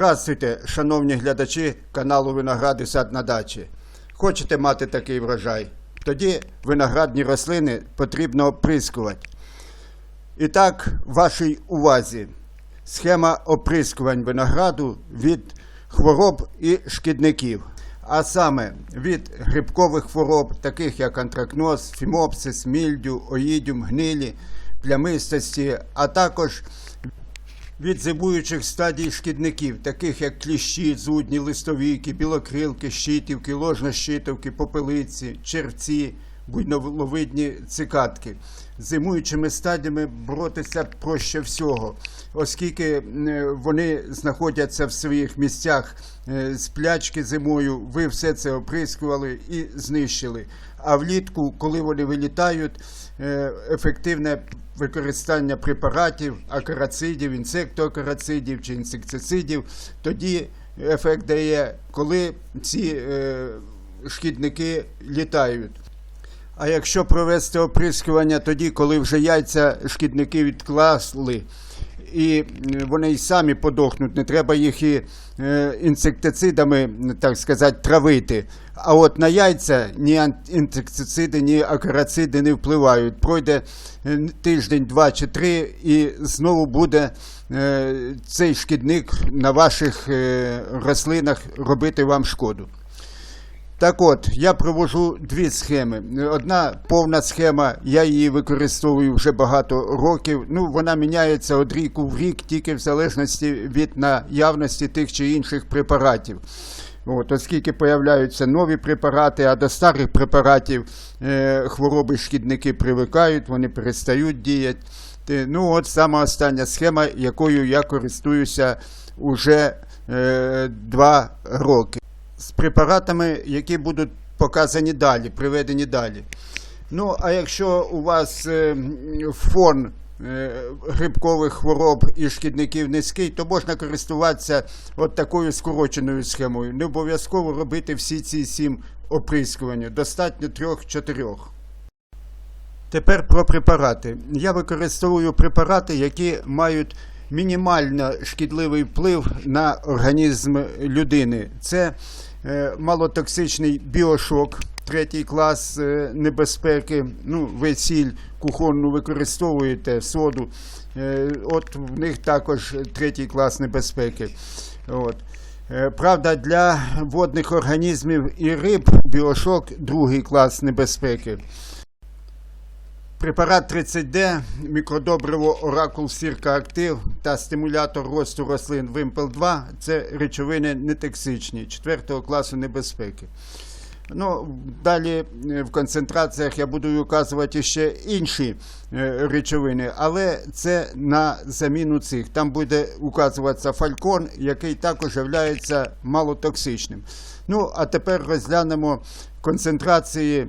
Здравствуйте, шановні глядачі каналу Виноград і сад на дачі. Хочете мати такий врожай? Тоді виноградні рослини потрібно оприскувати. І так, вашій увазі схема оприскувань винограду від хвороб і шкідників. А саме від грибкових хвороб, таких як антракноз, фімопсис, мільдю, оїдіум, гнилі, плямистості, а також від зимуючих стадій шкідників, таких як кліщі, зудні, листовіки, білокрилки, щитівки, ложнощитовки, попелиці, червці, буйновидні цикатки. З Зимуючими стадіями боротися проще всього, оскільки е, вони знаходяться в своїх місцях е, сплячки зимою, ви все це оприскували і знищили. А влітку, коли вони вилітають, е, ефективне використання препаратів, акарацидів, інсектоакарацидів чи інсектицидів, тоді ефект дає, коли ці е, шкідники літають. А якщо провести оприскування тоді, коли вже яйця шкідники відкласли, і е, вони й самі подохнуть, не треба їх і е, інсектицидами, так сказати, травити. А от на яйця ні інсектициди, ні акарациди не впливають. Пройде е, тиждень, два чи три, і знову буде цей шкідник на ваших рослинах робити вам шкоду. Так от, я провожу дві схеми. Одна повна схема, я її використовую вже багато років. Ну, вона міняється від ріку в рік, тільки в залежності від наявності тих чи інших препаратів. От, оскільки появляються нові препарати, а до старих препаратів е, хвороби шкідники привикають, вони перестають діяти. Ну, от сама остання схема, якою я користуюся уже е, два роки з препаратами, які будуть показані далі, приведені далі. Ну, а якщо у вас е, фон е, грибкових хвороб і шкідників низький, то можна користуватися от такою скороченою схемою. Не обов'язково робити всі ці сім оприскування. Достатньо трьох-чотирьох. Тепер про препарати. Я використовую препарати, які мають мінімально шкідливий вплив на організм людини. Це малотоксичний біошок, третій клас е, небезпеки. Ну, ви сіль кухонну використовуєте, соду. Е, от в них також третій клас небезпеки. От. Е, Правда, для водних організмів і риб біошок другий клас небезпеки. Препарат 30D, мікродобриво Оракул Сірка Актив та стимулятор росту рослин Вимпел 2 це речовини нетоксичні 4 класу небезпеки. Ну, далі е, в концентраціях я буду указувати ще інші е, речовини, але це на заміну цих. Там буде указуватися фалькон, який також є малотоксичним. Ну, а тепер розглянемо концентрації,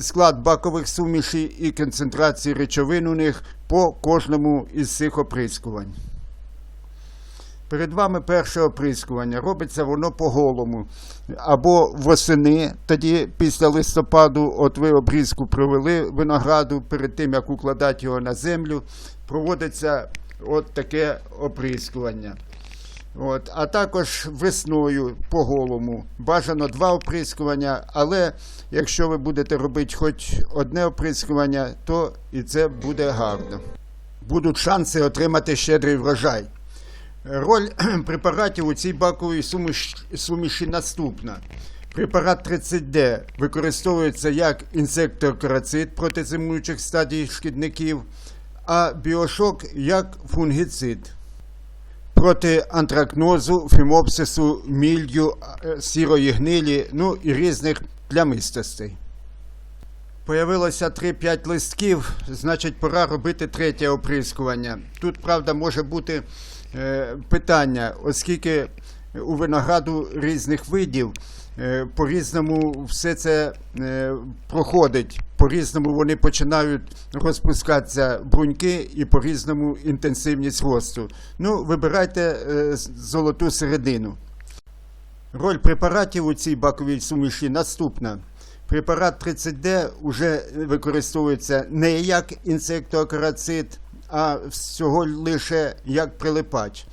склад бакових сумішей і концентрації речовин у них по кожному із цих оприскувань. Перед вами перше оприскування. Робиться воно по голому. Або восени, тоді після листопаду, от ви обрізку провели винограду перед тим, як укладати його на землю, проводиться от таке оприскування. От, а також весною по голому. Бажано два оприскування, але якщо ви будете робити хоч одне оприскування, то і це буде гарно. Будуть шанси отримати щедрий врожай. Роль препаратів у цій баковій суміші наступна. Препарат 30D використовується як інсектокарацид проти зимуючих стадій шкідників, а біошок як фунгіцид проти антракнозу, фімопсису, мільдю, е, сірої гнилі, ну і різних плямистостей. Появилося 3-5 листків, значить, пора робити третє оприскування. Тут, правда, може бути е, питання, оскільки у винограду різних видів е, по-різному все це е, проходить, по-різному вони починають розпускатися бруньки і по-різному інтенсивність росту. Ну, вибирайте е, золоту середину. Роль препаратів у цій баковій суміші наступна. Препарат 30D вже використовується не як інсектоакарацид, а всього лише як прилипач.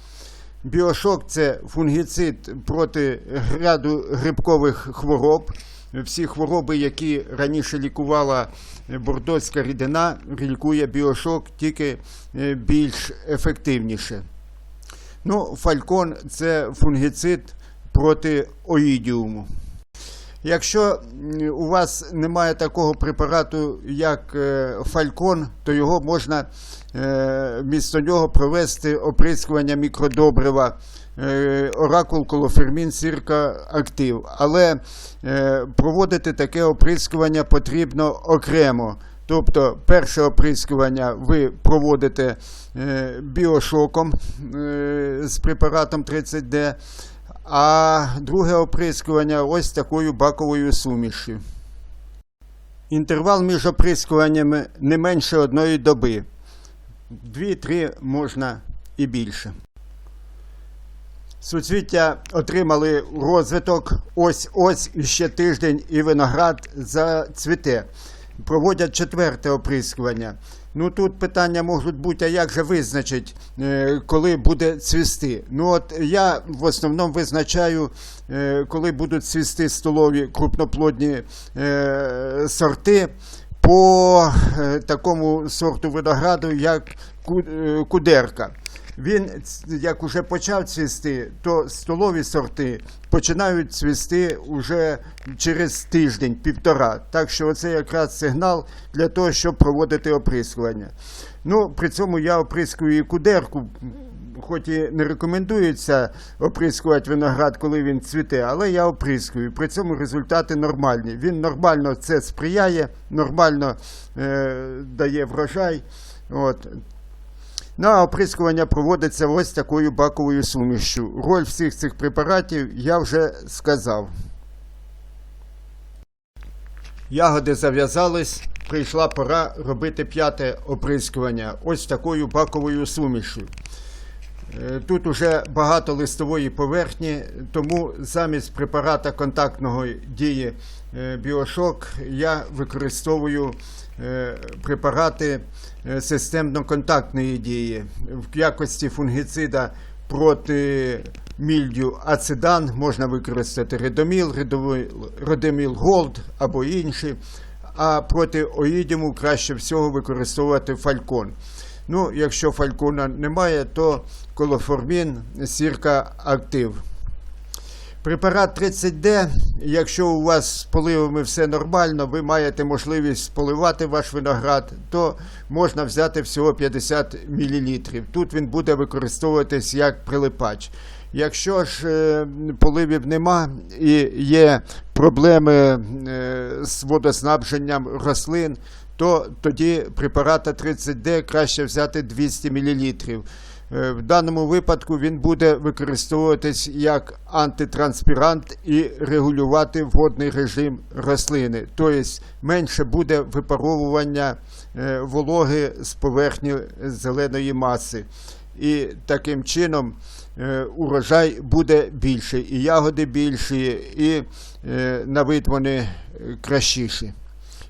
Біошок це фунгіцид проти ряду грибкових хвороб. Всі хвороби, які раніше лікувала бордоцька рідина, лікує біошок тільки е, більш ефективніше. Ну, фалькон це фунгіцид проти оїдіуму. Якщо у вас немає такого препарату, як е, фалькон, то його можна е, вмісто нього провести оприскування мікродобрива е, оракул колофермін сірка актив. Але проводити таке оприскування потрібно окремо. Тобто перше оприскування ви проводите біошоком з препаратом 30D, а друге оприскування ось такою баковою сумішю. Інтервал між оприскуваннями не менше одної доби. Дві-три можна і більше. Суцвіття отримали розвиток ось-ось ще тиждень, і виноград зацвіте. Проводять четверте оприскування. Ну тут питання можуть бути, а як же визначить, е, коли буде цвісти. Ну от я в основному визначаю, е, коли будуть цвісти столові крупноплодні е, сорти по такому сорту винограду, як ку- кудерка. Він, як уже почав цвісти, то столові сорти починають цвісти уже через тиждень-півтора. Так що це якраз сигнал для того, щоб проводити оприскування. Ну, при цьому я оприскую і кудерку, хоч і не рекомендується оприскувати виноград, коли він цвіте, але я оприскую. При цьому результати нормальні. Він нормально це сприяє, нормально е, дає врожай. От. Ну, а оприскування проводиться ось такою баковою сумішчю. Роль всіх цих препаратів я вже сказав. Ягоди зав'язались, прийшла пора робити п'яте оприскування ось такою баковою сумішю. Е, Тут уже багато листової поверхні, тому замість препарата контактного дії е, Біошок я використовую препарати е, системно-контактної дії в якості фунгіцида проти мільдю ацидан можна використати редоміл, редоміл голд або інші. А проти оїдіму краще всього використовувати фалькон. Ну, якщо фалькона немає, то колоформін, сірка актив. Препарат 30D, якщо у вас з поливами все нормально, ви маєте можливість поливати ваш виноград, то можна взяти всього 50 мл. Тут він буде використовуватись як прилипач. Якщо ж е, поливів нема і є проблеми е, з водоснабженням рослин, то тоді препарата 30D краще взяти 200 мл. Е, В даному випадку він буде використовуватись як антитранспірант і регулювати водний режим рослини. Тобто менше буде випаровування е, вологи з поверхні зеленої маси. І таким чином е, урожай буде більший, і ягоди більші, і на вид вони кращіші.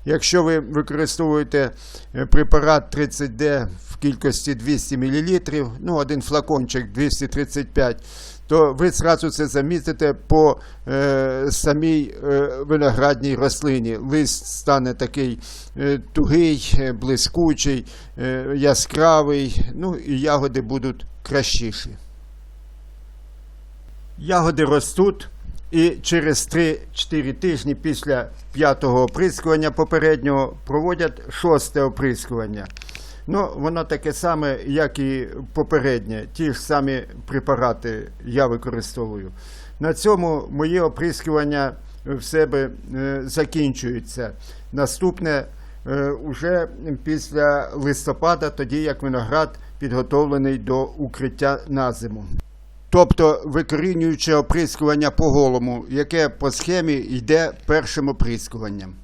Якщо ви використовуєте е, препарат 30D в кількості 200 мл, ну один флакончик 235, то ви зразу це замітите по е, самій е, виноградній рослині. Лист стане такий е, тугий, е, блискучий, е, яскравий, ну і ягоди будуть кращіші. Ягоди ростуть і через 3-4 тижні після п'ятого оприскування попереднього проводять шосте оприскування. Ну, воно таке саме, як і попереднє. Ті ж самі препарати я використовую. На цьому моє оприскування в себе е, закінчується. Наступне е, уже після листопада, тоді як виноград підготовлений до укриття на зиму. Тобто викорінююче оприскування по голому, яке по схемі йде першим оприскуванням.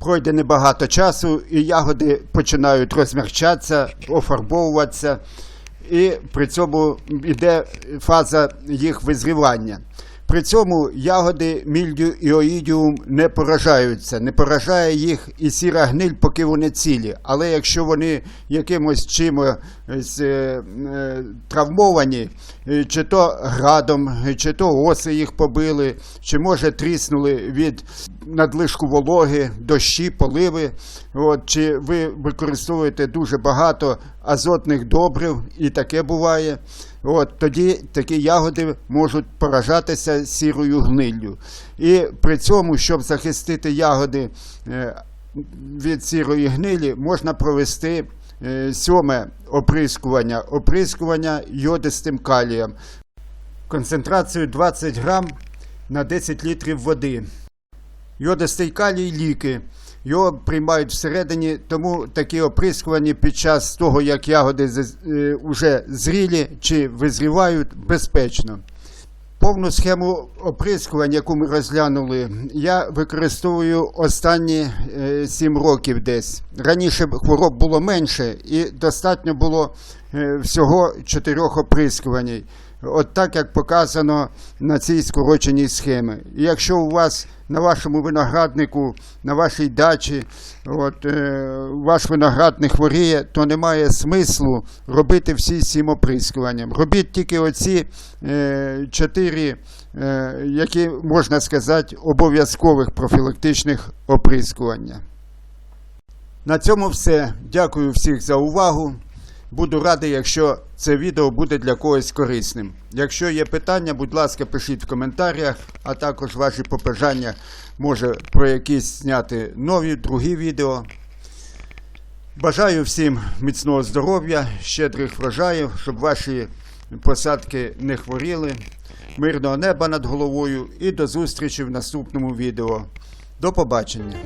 Пройде небагато часу, і ягоди починають розмягчатися, офарбовуватися, і при цьому йде фаза їх визрівання. При цьому ягоди мільдю і оїдіум не поражаються. Не поражає їх і сіра гниль, поки вони цілі. Але якщо вони якимось чимось е, е, травмовані, е, чи то градом, чи то оси їх побили, чи може тріснули від надлишку вологи, дощі, поливи, от, чи ви використовуєте дуже багато азотних добрив, і таке буває. От, тоді такі ягоди можуть поражатися сірою гниллю. І при цьому, щоб захистити ягоди е, від сірої гнилі, можна провести е, сьоме оприскування, оприскування йодистим калієм. Концентрацію 20 грам на 10 літрів води. Йодистий калій ліки. Його приймають всередині, тому такі оприскування під час того, як ягоди вже зрілі чи визрівають, безпечно. Повну схему оприскувань, яку ми розглянули, я використовую останні 7 років десь. Раніше хвороб було менше і достатньо було е, всього 4 оприскувань. От так, як показано на цій скороченій схемі. І якщо у вас на вашому винограднику, на вашій дачі, от, е, ваш виноград не хворіє, то немає смислу робити всі сім оприскуванням. Робіть тільки оці е, чотири, е, які можна сказати, обов'язкових профілактичних оприскування. На цьому все. Дякую всіх за увагу. Буду радий, якщо це відео буде для когось корисним. Якщо є питання, будь ласка, пишіть в коментарях, а також ваші побажання може про якісь зняти нові, другі відео. Бажаю всім міцного здоров'я, щедрих врожаїв, щоб ваші посадки не хворіли, мирного неба над головою і до зустрічі в наступному відео. До побачення!